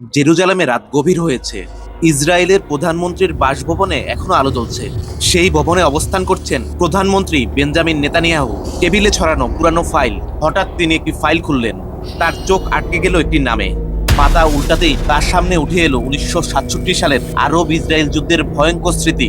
জেরুজালেমে রাত গভীর হয়েছে। ইসরায়েলের প্রধানমন্ত্রীর বাসভবনে এখনও আলো জ্বলছে। সেই ভবনে অবস্থান করছেন প্রধানমন্ত্রী বেঞ্জামিন নেতানিয়াহু। টেবিলে ছড়ানো পুরানো ফাইল, হঠাৎ তিনি একটি ফাইল খুললেন। তার চোখ আটকে গেল একটি নামে। পাতা উল্টাতেই তার সামনে উঠে এলো উনিশশো সাতষট্টি সালের আরব ইসরায়েল যুদ্ধের ভয়ঙ্কর স্মৃতি।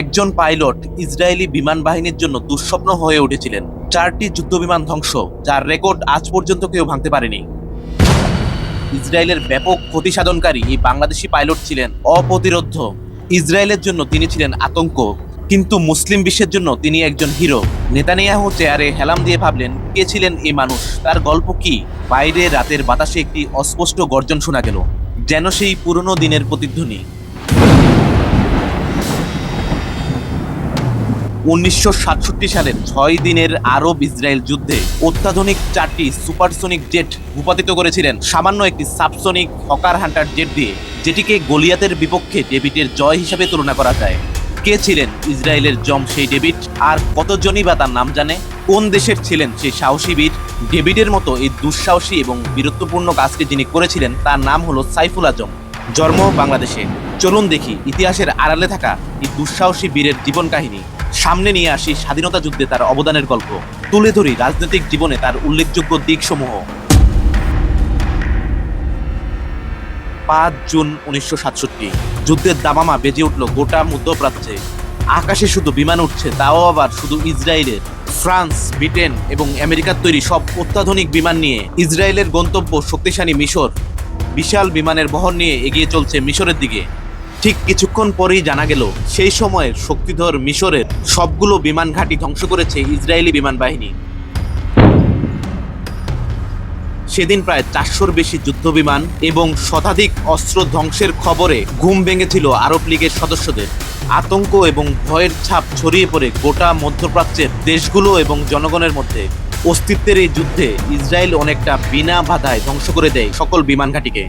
একজন পাইলট ইসরায়েলি বিমান বাহিনীর জন্য দুঃস্বপ্ন হয়ে উঠেছিলেন। চারটি যুদ্ধবিমান ধ্বংস, যার রেকর্ড আজ পর্যন্ত কেউ ভাঙতে পারেনি। ইসরায়েলের ব্যাপক ক্ষতি সাধনকারী এই বাংলাদেশি পাইলট ছিলেন অপ্রতিরোধ্য। ইসরায়েলের জন্য তিনি ছিলেন আতঙ্ক, কিন্তু মুসলিম বিশ্বের জন্য তিনি একজন হিরো। নেতানিয়াহু চেয়ারে হেলাম দিয়ে ভাবলেন, কে ছিলেন এই মানুষ? তার গল্প কি? বাইরে রাতের বাতাসে একটি অস্পষ্ট গর্জন শোনা গেল, যেন সেই পুরনো দিনের প্রতিধ্বনি। উনিশশো সাতষট্টি সালের ছয় দিনের আরব ইসরায়েল যুদ্ধে অত্যাধুনিক চারটি সুপারসোনিক জেট ভূপাতিত করেছিলেন। সামান্য একটি সাবসোনিক হকার হান্টার জেট দিয়ে, যেটিকে গলিয়াতের বিপক্ষে ডেভিডের জয় হিসাবে তুলনা করা যায়। কে ছিলেন ইসরায়েলের জম সেই ডেভিড? আর কতজনই বা তার নাম জানে? কোন দেশের ছিলেন সেই সাহসী বীর? ডেভিডের মতো এই দুঃসাহসী এবং বীরত্বপূর্ণ কাজকে যিনি করেছিলেন, তার নাম হলো সাইফুল আজম। জন্ম বাংলাদেশে। চলুন দেখি ইতিহাসের আড়ালে থাকা এই দুঃসাহসী বীরের জীবন কাহিনী। সামনে নিয়ে আসি স্বাধীনতা যুদ্ধে তার অবদানের গল্প। তুলে ধরি রাজনৈতিক জীবনে তার উল্লেখযোগ্য দিকসমূহ। পাঁচ জুন উনিশশো সাতষট্টি, যুদ্ধের দামামা বেজে উঠল গোটা মধ্যপ্রাচ্যে। আকাশে শুধু বিমান উঠছে, তাও আবার শুধু ইসরায়েলের, ফ্রান্স, ব্রিটেন এবং আমেরিকার তৈরি সব অত্যাধুনিক বিমান নিয়ে। ইসরায়েলের গন্তব্য শক্তিশালী মিশর। বিশাল বিমানের বহর নিয়ে এগিয়ে চলছে মিশরের দিকে। ঠিক কিছুক্ষণ পরেই জানা গেল, সেই সময়ের শক্তিধর মিশরের সবগুলো বিমান ঘাঁটি ধ্বংস করেছে ইসরায়েলি বিমান বাহিনী। সেদিন প্রায় চারশোর বেশি যুদ্ধ বিমান এবং শতাধিক অস্ত্র ধ্বংসের খবরে ঘুম ভেঙেছিল আরব লীগের সদস্যদের। আতঙ্ক এবং ভয়ের ছাপ ছড়িয়ে পড়ে গোটা মধ্যপ্রাচ্যের দেশগুলো এবং জনগণের মধ্যে। অস্তিত্বের এই যুদ্ধে ইসরায়েল অনেকটা বিনা বাধায় ধ্বংস করে দেয় সকল বিমান ঘাঁটিকে।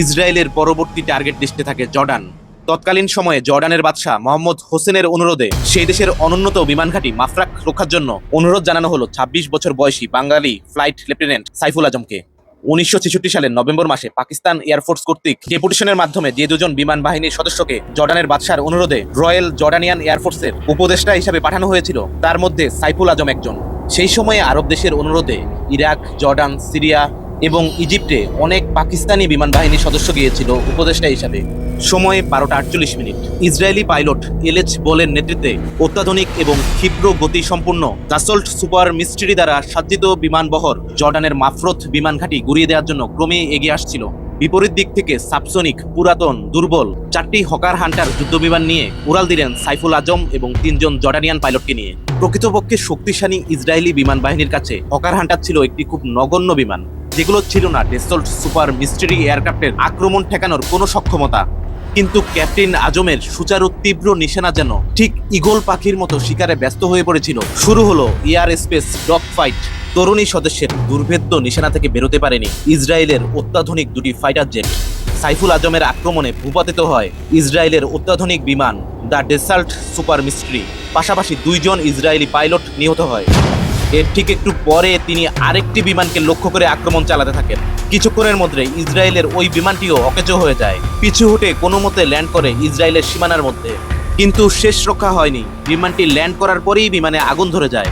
ইসরায়েলের পরবর্তী টার্গেট লিস্টে থাকে জর্ডান। তৎকালীন সময়ে জর্ডানের বাদশাহ মোহাম্মদ হোসেনের অনুরোধে সেই দেশের অনুন্নত বিমান ঘাঁটি মাফরাক রক্ষার জন্য অনুরোধ জানানো হলো ছাব্বিশ বছর বয়সী বাঙালি ফ্লাইট লেফটেন্যান্ট সাইফুল আজমকে। উনিশশো ছেষট্টি সালের নভেম্বর মাসে পাকিস্তান এয়ারফোর্স কর্তৃক ডেপুটেশনের মাধ্যমে যে দুজন বিমান বাহিনীর সদস্যকে জর্ডানের বাদশার অনুরোধে রয়্যাল জর্ডানিয়ান এয়ারফোর্সের উপদেষ্টা হিসাবে পাঠানো হয়েছিল, তার মধ্যে সাইফুল আজম একজন। সেই সময়ে আরব দেশের অনুরোধে ইরাক, জর্ডান, সিরিয়া এবং ইজিপ্টে অনেক পাকিস্তানি বিমান বাহিনীর সদস্য গিয়েছিল উপদেষ্টা হিসাবে। সময় বারোটা আটচল্লিশ মিনিট। ইসরায়েলি পাইলট এলএচ বলের নেতৃত্বে অত্যাধুনিক এবং ক্ষিপ্র গতি সম্পূর্ণ দাসল্ট সুপার মিস্ট্রি দ্বারা সাজ্জিত বিমানবহর জর্ডানের মাফরত বিমান ঘাঁটি গুড়িয়ে দেওয়ার জন্য ক্রমে এগিয়ে আসছিল। বিপরীত দিক থেকে সাবসনিক, পুরাতন, দুর্বল চারটি হকার হান্টার যুদ্ধবিমান নিয়ে উড়াল দিলেন সাইফুল আজম এবং তিনজন জর্ডানিয়ান পাইলটকে নিয়ে। প্রকৃতপক্ষে শক্তিশালী ইসরায়েলি বিমান বাহিনীর কাছে হকার হান্টার ছিল একটি খুব নগণ্য বিমান। যেগুলো ছিল না ডেসল্ট সুপার মিস্ট্রি এয়ারক্রাফটের আক্রমণ ঠেকানোর কোনো সক্ষমতা। কিন্তু ক্যাপ্টেন আজমের সুচারু তীব্র নিশানা যেন ঠিক ইগল পাখির মতো শিকারে ব্যস্ত হয়ে পড়েছিল। শুরু হলো এয়ার স্পেস ডগ ফাইট তরুণী সদস্যের দুর্ভেদ্য নিশানা থেকে বেরোতে পারেনি ইসরায়েলের অত্যাধুনিক দুটি ফাইটার জেট। সাইফুল আজমের আক্রমণে ভূপাতিত হয় ইসরায়েলের অত্যাধুনিক বিমান, দ্য ডেসাল্ট সুপার মিস্ট্রি। পাশাপাশি দুইজন ইসরায়েলি পাইলট নিহত হয়। এর ঠিক একটু পরে তিনি আরেকটি বিমানকে লক্ষ্য করে আক্রমণ চালাতে থাকেন। কিছুক্ষণের মধ্যে ইসরায়েলের ওই বিমানটিও অকেজো হয়ে যায়। পিছু হুটে কোনো মতে ল্যান্ড করে ইসরায়েলের সীমানার মধ্যে। কিন্তু শেষ রক্ষা হয়নি। বিমানটি ল্যান্ড করার পরেই বিমানে আগুন ধরে যায়।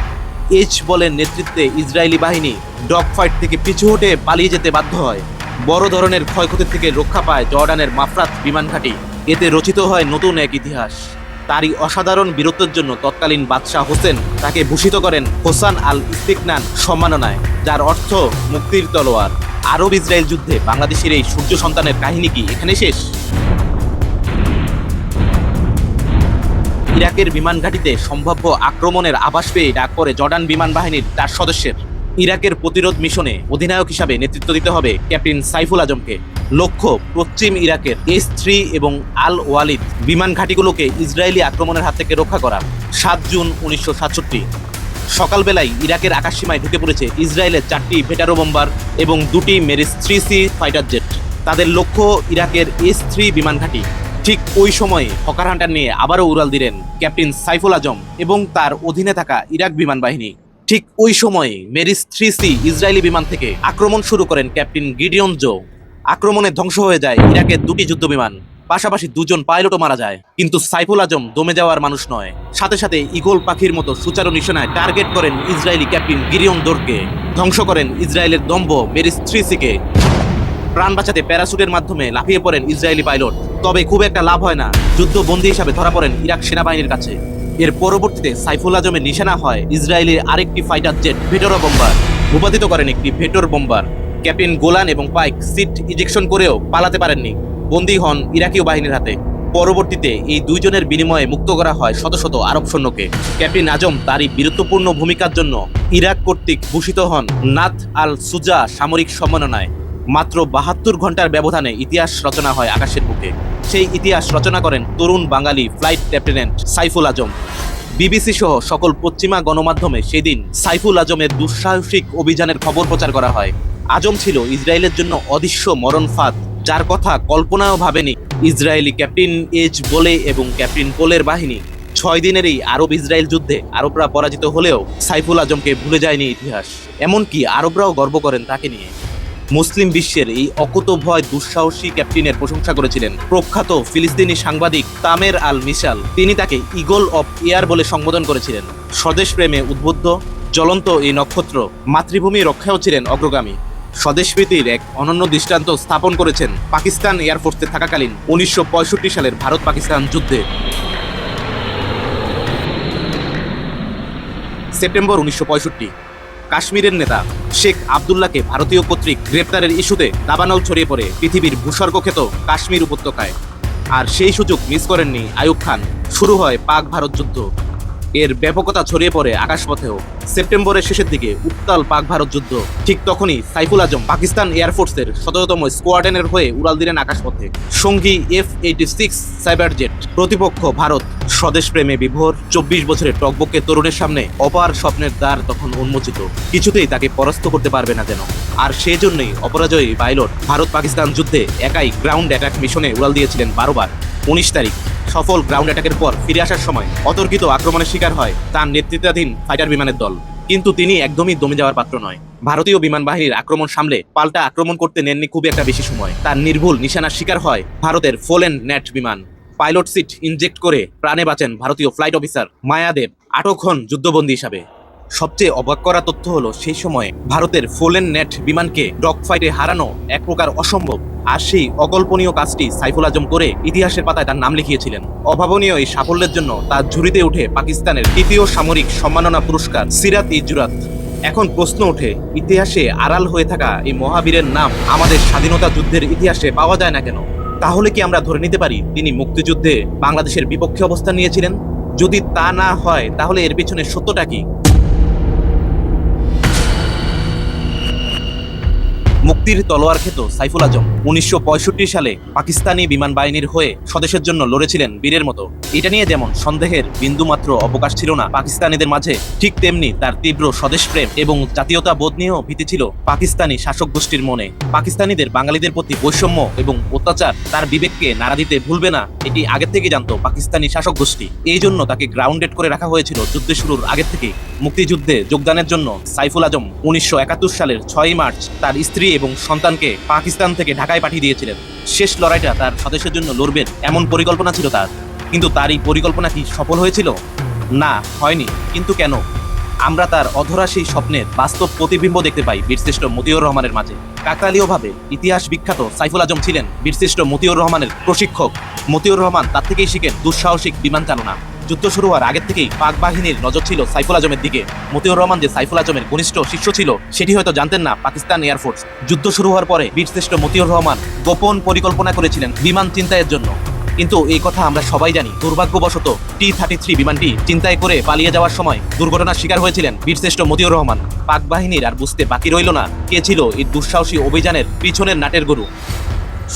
এইচ বলের নেতৃত্বে ইসরায়েলি বাহিনী ডগ ফাইট থেকে পিছু হটে পালিয়ে যেতে বাধ্য হয়। বড় ধরনের ক্ষয়ক্ষতি থেকে রক্ষা পায় জর্ডানের মাফরাত বিমান ঘাঁটি। এতে রচিত হয় নতুন এক ইতিহাস। তারই অসাধারণ বীরত্বের জন্য তৎকালীন বাদশাহ হোসেন তাকে ভূষিত করেন হোসান আল ইস্তিকনান সম্মাননায়, যার অর্থ মুক্তির তলোয়ার। আরব ইসরায়েল যুদ্ধে বাংলাদেশের এই সূর্য সন্তানের কাহিনী কি? এখানে শেষ। ইরাকের বিমান ঘাঁটিতে সম্ভাব্য আক্রমণের আভাস পেয়ে ডাক করে জর্ডান বিমান বাহিনীর চার সদস্যের। ইরাকের প্রতিরোধ মিশনে অধিনায়ক হিসাবে নেতৃত্ব দিতে হবে ক্যাপ্টেন সাইফুল আজমকে। লক্ষ্য পশ্চিম ইরাকের এস থ্রি এবং আল ওয়ালিদ বিমান ঘাঁটিগুলোকে ইসরায়েলি আক্রমণের হাত থেকে রক্ষা করা সাত জুন উনিশশো সাতষট্টি। সকালবেলায় ইরাকের আকাশসীমায় ঢুকে পড়েছে ইসরায়েলের চারটি ভেটারো বোম্বার এবং দুটি Mirage three C fighter jet. তাদের লক্ষ্য ইরাকের এস থ্রি বিমান ঘাঁটি। ঠিক ওই সময়ে হকার হান্টার নিয়ে আবারও উড়াল দিলেন ক্যাপ্টেন সাইফুল আজম এবং তার অধীনে থাকা ইরাক বিমান বাহিনী। ঠিক ওই সময়ে মেরিস থ্রি সি ইসরায়েলি বিমান থেকে আক্রমণ শুরু করেন ক্যাপ্টেন গিডিয়ন জো। আক্রমণে ধ্বংস হয়ে যায় ইরাকের দুটি যুদ্ধ বিমান পাশাপাশি দুজন পাইলটও মারা যায়। কিন্তু সাইফুল আজম দমে যাওয়ার মানুষ নয়। সাথে সাথে ইগল পাখির মতো সুচারু নিশানায় টার্গেট করেন ইসরায়েলি ক্যাপ্টেন গিরিয়ন দোরকে। ধ্বংস করেন ইসরায়েলের দম্ব মেরিস থ্রি প্রাণ বাঁচাতে প্যারাসুটের মাধ্যমে লাফিয়ে পড়েন ইসরায়েলি পাইলট। তবে খুব একটা লাভ হয় না। যুদ্ধবন্দী হিসাবে ধরা পড়েন ইরাক সেনাবাহিনীর কাছে। এর পরবর্তীতে সাইফুল আজমের নিশানা হয় ইসরায়েলের আরেকটি ফাইটার জেট ভেটোরা বোম্বার। ভূপাতিত করেন একটি ভেটোর বোম্বার। ক্যাপ্টেন গোলান এবং পাইক সিট ইজেকশন করেও পালাতে পারেননি। বন্দী হন ইরাকীয় বাহিনীর হাতে। পরবর্তীতে এই দুইজনের বিনিময়ে মুক্ত করা হয় শত শত আরব সৈন্যকে। ক্যাপ্টেন আজম তারই বীরত্বপূর্ণ ভূমিকার জন্য ইরাক কর্তৃক ভূষিত হন নাথ আল সুজা সামরিক সম্মাননায়। মাত্র বাহাত্তর ঘণ্টার ব্যবধানে ইতিহাস রচনা হয় আকাশের বুকে। সেই ইতিহাস রচনা করেন তরুণ Bangali flight lieutenant Saiful Azam. BBC সহ সকল পশ্চিমা গণমাধ্যমে সেদিন সাইফুল আজমের দুঃসাহসিক অভিযানের খবর প্রচার করা হয়। আজম ছিল ইসরায়েলের জন্য অদৃশ্য মরণ ফাঁদ, যার কথা কল্পনাও ভাবেনি ইসরায়েলি ক্যাপ্টেন এজ বলে এবং ক্যাপ্টেন পোলের বাহিনী। ছয় দিনের এই আরব ইসরায়েল যুদ্ধে আরবরা পরাজিত হলেও সাইফুল আজমকে ভুলে যায়নি ইতিহাস। এমনকি আরবরাও গর্ব করেন তাকে নিয়ে। মুসলিম বিশ্বের এই অকুতভয় দুঃসাহসী ক্যাপ্টেনের প্রশংসা করেছিলেন প্রখ্যাত ফিলিস্তিনি সাংবাদিক তামের আল মিশাল। তিনি তাকে ইগল অফ এয়ার বলে সম্বোধন করেছিলেন। স্বদেশ প্রেমে উদ্বুদ্ধ, জ্বলন্ত এই নক্ষত্র মাতৃভূমি রক্ষাও ছিলেন অগ্রগামী। স্বদেশপ্রীতির এক অনন্য দৃষ্টান্ত স্থাপন করেছেন পাকিস্তান এয়ারফোর্সে থাকাকালীন উনিশশো পঁয়ষট্টি সালের ভারত পাকিস্তান যুদ্ধে। সেপ্টেম্বর উনিশশো পঁয়ষট্টি, কাশ্মীরের নেতা শেখ আবদুল্লাহকে ভারতীয় কর্তৃক গ্রেপ্তারের ইস্যুতে দাবানল ছড়িয়ে পড়ে পৃথিবীর ভূস্বর্গক্ষেত কাশ্মীর উপত্যকায়। আর সেই সুযোগ মিস করেননি আয়ুব খান। শুরু হয় পাক ভারত যুদ্ধ। এর ব্যাপকতা ছড়িয়ে পড়ে আকাশপথেও। সেপ্টেম্বরের শেষের দিকে উত্তাল পাক ভারত যুদ্ধ। ঠিক তখনই সাইফুল আজম পাকিস্তান এয়ারফোর্সের শততম স্কোয়াডেনের হয়ে উড়াল দিলেন আকাশপথে। সঙ্গী F eighty six Sabre jet প্রতিপক্ষ ভারত, স্বদেশ প্রেমে বিভোর, চব্বিশ বছরের টকবকে তরুণের সামনে অপার স্বপ্নের দ্বার তখন উন্মোচিত। কিছুতেই তাকে পরাস্ত করতে পারবে না যেন। আর সেই জন্যই অপরাজয়ী পাইলট ভারত পাকিস্তান যুদ্ধে একাই গ্রাউন্ড অ্যাটাক মিশনে উড়াল দিয়েছিলেন বারোবার। উনিশ তারিখ সফল গ্রাউন্ড অ্যাটাকের পর ফিরে আসার সময় অতর্কিত আক্রমণের শিকার হয় তার নেতৃত্বাধীন ফাইটার বিমানের দল। কিন্তু তিনি একদমই দমে যাওয়ার পাত্র নয়। ভারতীয় বিমান বাহিনীর আক্রমণ সামলে পাল্টা আক্রমণ করতে নেননি খুব একটা বেশি সময়। তার নির্ভুল নিশানার শিকার হয় ভারতের ফোলেন নেট বিমান। পাইলট সিট ইনজেক্ট করে প্রাণে বাঁচেন ভারতীয় ফ্লাইট অফিসার মায়াদেব, আটক হন যুদ্ধবন্দী হিসাবে। সবচেয়ে অবাক করা তথ্য হলো, সেই সময়ে ভারতের ফোলেন নেট বিমানকে ডগ ফাইটে হারানো এক প্রকার অসম্ভব। আর সেই অকল্পনীয় কাজটি সাইফুল আজম করে ইতিহাসের পাতায় তার নাম লিখিয়েছিলেন। অভাবনীয় এই সাফল্যের জন্য তার ঝুড়িতে উঠে পাকিস্তানের তৃতীয় সামরিক সম্মাননা পুরস্কার সিরাত ইজুরাত এখন প্রশ্ন ওঠে, ইতিহাসে আড়াল হয়ে থাকা এই মহাবীরের নাম আমাদের স্বাধীনতা যুদ্ধের ইতিহাসে পাওয়া যায় না কেন? তাহলে কি আমরা ধরে নিতে পারি তিনি মুক্তিযুদ্ধে বাংলাদেশের বিপক্ষে অবস্থান নিয়েছিলেন? যদি তা না হয়, তাহলে এর পিছনে সত্যটা কি? মুক্তির তলোয়ার খেত সাইফুল আজম। উনিশশো পঁয়ষট্টি সালে পাকিস্তানি বিমান বাহিনীর হয়ে স্বদেশের জন্য লড়েছিলেন বীরের মতো। এটা নিয়ে যেমন সন্দেহের বিন্দুমাত্র অবকাশ ছিল না পাকিস্তানিদের মাঝে, ঠিক তেমনি তার তীব্র স্বদেশ প্রেম এবং জাতীয়তা বোধ নিয়েও ভীতি ছিল পাকিস্তানি শাসক গোষ্ঠীর মনে। পাকিস্তানিদের বাঙালিদের প্রতি বৈষম্য এবং অত্যাচার তার বিবেককে নাড়া দিতে ভুলবে না, এটি আগের থেকে জানতো পাকিস্তানি শাসক গোষ্ঠী। এই জন্য তাকে গ্রাউন্ডেড করে রাখা হয়েছিল যুদ্ধ শুরুর আগের থেকে মুক্তিযুদ্ধে যোগদানের জন্য সাইফুল আজম উনিশশো একাত্তর সালের ছয় মার্চ তার স্ত্রী এবং সন্তানকে পাকিস্তান থেকে ঢাকায় পাঠিয়ে দিয়েছিলেন। শেষ লড়াইটা তার স্বদেশের জন্য লড়বেন এমন পরিকল্পনা ছিল তার। কিন্তু তার এই পরিকল্পনা কি সফল হয়েছিল? না, হয়নি। কিন্তু কেন? আমরা তার অধরা সেই স্বপ্নের বাস্তব প্রতিবিম্ব দেখতে পাই বীরশ্রেষ্ঠ মতিউর রহমানের মাঝে। কাকতালীয়ভাবে ইতিহাস বিখ্যাত সাইফুল আজম ছিলেন বীরশ্রেষ্ঠ মতিউর রহমানের প্রশিক্ষক। মতিউর রহমান তার থেকেই শিখেন দুঃসাহসিক বিমান চালনা। যুদ্ধ শুরু হওয়ার আগের থেকেই পাক বাহিনীর নজর ছিল সাইফুল আজমের দিকে। মতিউর রহমান যে সাইফুল আজমের ঘনিষ্ঠ শিষ্য ছিল, সেটি হয়তো জানতেন না পাকিস্তান এয়ারফোর্স যুদ্ধ শুরু হওয়ার পরে বীরশ্রেষ্ঠ মতিউর রহমান গোপন পরিকল্পনা করেছিলেন বিমান চিন্তায়ের জন্য। কিন্তু এই কথা আমরা সবাই জানি, দুর্ভাগ্যবশত টি থার্টি থ্রি বিমানটি চিন্তায় করে পালিয়ে যাওয়ার সময় দুর্ঘটনার শিকার হয়েছিলেন বীরশ্রেষ্ঠ মতিউর রহমান। পাক বাহিনীর আর বুঝতে বাকি রইল না, কে ছিল এই দুঃসাহসী অভিযানের পিছনের নাটের গরু।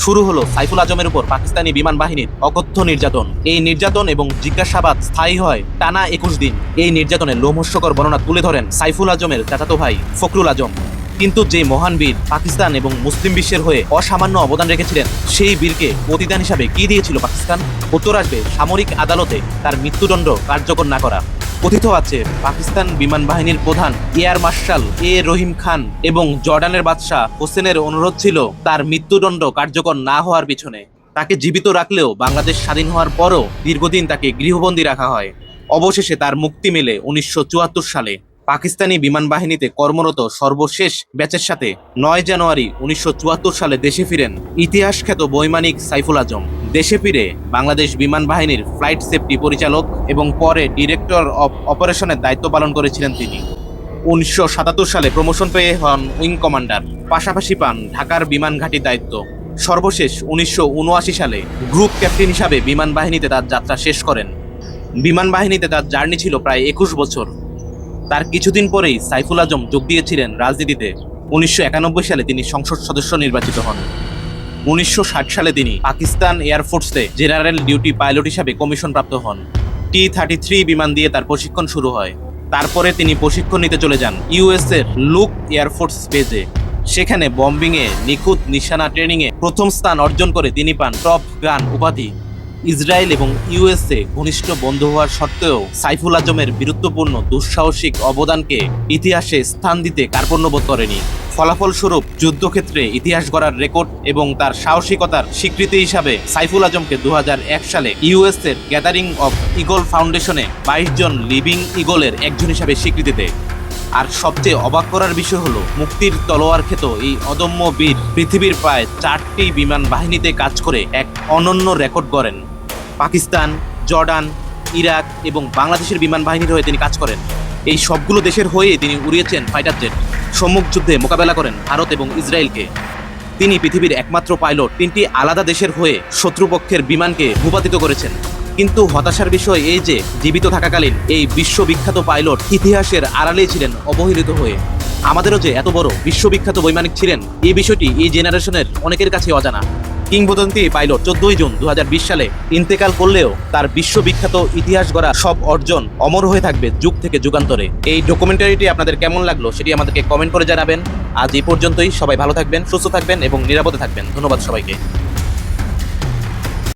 শুরু হলো সাইফুল আজমের উপর পাকিস্তানি বিমান বাহিনীর অকথ্য নির্যাতন। এই নির্যাতন এবং জিজ্ঞাসাবাদ স্থায়ী হয় টানা একুশ দিন। এই নির্যাতনের লোমহস্যকর বর্ণনা তুলে ধরেন সাইফুল আজমের চাচাতো ভাই ফখরুল আজম। কিন্তু যে মহান বীর পাকিস্তান এবং মুসলিম বিশ্বের হয়ে অসামান্য অবদান রেখেছিলেন, সেই বীরকে প্রতিদান হিসাবে কি দিয়েছিল পাকিস্তান? উত্তর আসবে, সামরিক আদালতে তার মৃত্যুদণ্ড কার্যকর না করা। কথিত আছে, পাকিস্তান বিমান বাহিনীর প্রধান এয়ার মার্শাল এ রহিম খান এবং জর্ডানের বাদশাহ হোসেনের অনুরোধ ছিল তার মৃত্যুদণ্ড কার্যকর না হওয়ার পিছনে। তাকে জীবিত রাখলেও বাংলাদেশ স্বাধীন হওয়ার পরও দীর্ঘদিন তাকে গৃহবন্দী রাখা হয়। অবশেষে তার মুক্তি মেলে উনিশশো চুয়াত্তর সালে। পাকিস্তানি বিমান বাহিনীতে কর্মরত সর্বশেষ ব্যাচের সাথে নয় জানুয়ারি উনিশশো চুয়াত্তর সালে দেশে ফিরেন ইতিহাস খ্যাত বৈমানিক সাইফুল আজম। দেশে ফিরে বাংলাদেশ বিমান বাহিনীর ফ্লাইট সেফটি পরিচালক এবং পরে ডিরেক্টর অফ অপারেশনের দায়িত্ব পালন করেছিলেন তিনি। উনিশশো সাতাত্তর সালে প্রমোশন পেয়ে হন উইং কমান্ডার, পাশাপাশি পান ঢাকার বিমান ঘাঁটির দায়িত্ব। সর্বশেষ উনিশশো উনআশি সালে গ্রুপ ক্যাপ্টেন হিসাবে বিমান বাহিনীতে তার যাত্রা শেষ করেন। বিমান বাহিনীতে তার জার্নি ছিল প্রায় একুশ বছর। তার কিছুদিন পরেই সাইফুল আজম যোগ দিয়েছিলেন রাজনীতিতে। উনিশশো একানব্বই সালে তিনি সংসদ সদস্য নির্বাচিত হন। উনিশশো ষাট সালে তিনি পাকিস্তান এয়ারফোর্সে জেনারেল ডিউটি পাইলট হিসাবে কমিশন প্রাপ্ত হন। টি থার্টি থ্রি বিমান দিয়ে তার প্রশিক্ষণ শুরু হয়। তারপরে তিনি প্রশিক্ষণ নিতে চলে যান ইউএস এর লুক এয়ারফোর্স বেজে। সেখানে বম্বিং এ নিখুঁত নিশানা ট্রেনিংয়ে প্রথম স্থান অর্জন করে তিনি পান টপ গান উপাধি। ইসরায়েল এবং ইউএসএ ঘনিষ্ঠ বন্ধু হওয়ার সত্ত্বেও সাইফুল আজমের বীরত্বপূর্ণ, দুঃসাহসিক অবদানকে ইতিহাসে স্থান দিতে কার্পণ্যবোধ করেনি। ফলাফলস্বরূপ যুদ্ধক্ষেত্রে ইতিহাস গড়ার রেকর্ড এবং তার সাহসিকতার স্বীকৃতি হিসাবে সাইফুল আজমকে দু হাজার এক সালে ইউএস এর গ্যাদারিং অফ ইগল ফাউন্ডেশনে বাইশ জন লিভিং ইগলের একজন হিসাবে স্বীকৃতি দেয় আর সবচেয়ে অবাক করার বিষয় হলো, মুক্তির তলোয়ার খেত এই অদম্য বীর পৃথিবীর প্রায় চারটি বিমান বাহিনীতে কাজ করে এক অনন্য রেকর্ড গড়েন। পাকিস্তান, জর্ডান, ইরাক এবং বাংলাদেশের বিমান বাহিনীর হয়ে তিনি কাজ করেন। এই সবগুলো দেশের হয়ে তিনি উড়িয়েছেন ফাইটার জেট সম্মুখ যুদ্ধে মোকাবেলা করেন ভারত এবং ইসরায়েলকে। তিনি পৃথিবীর একমাত্র পাইলট, তিনটি আলাদা দেশের হয়ে শত্রুপক্ষের বিমানকে ভূপাতিত করেছেন। কিন্তু হতাশার বিষয় এই যে, জীবিত থাকাকালীন এই বিশ্ববিখ্যাত পাইলট ইতিহাসের আড়ালে ছিলেন অবহেলিত হয়ে। আমাদেরও যে এত বড় বিশ্ববিখ্যাত বৈমানিক ছিলেন, এই বিষয়টি এই জেনারেশনের অনেকের কাছে অজানা। কিংবদন্তি পাইলট চোদ্দই জুন দু হাজার বিশ সালে ইন্তেকাল করলেও তার বিশ্ববিখ্যাত ইতিহাস গড়া সব অর্জন অমর হয়ে থাকবে যুগ থেকে যুগান্তরে। এই ডকুমেন্টারিটি আপনাদের কেমন লাগল সেটি আমাদেরকে কমেন্ট করে জানাবেন। আজ এই পর্যন্তই, সবাই ভালো থাকবেন, সুস্থ থাকবেন এবং নিরাপদে থাকবেন। ধন্যবাদ সবাইকে।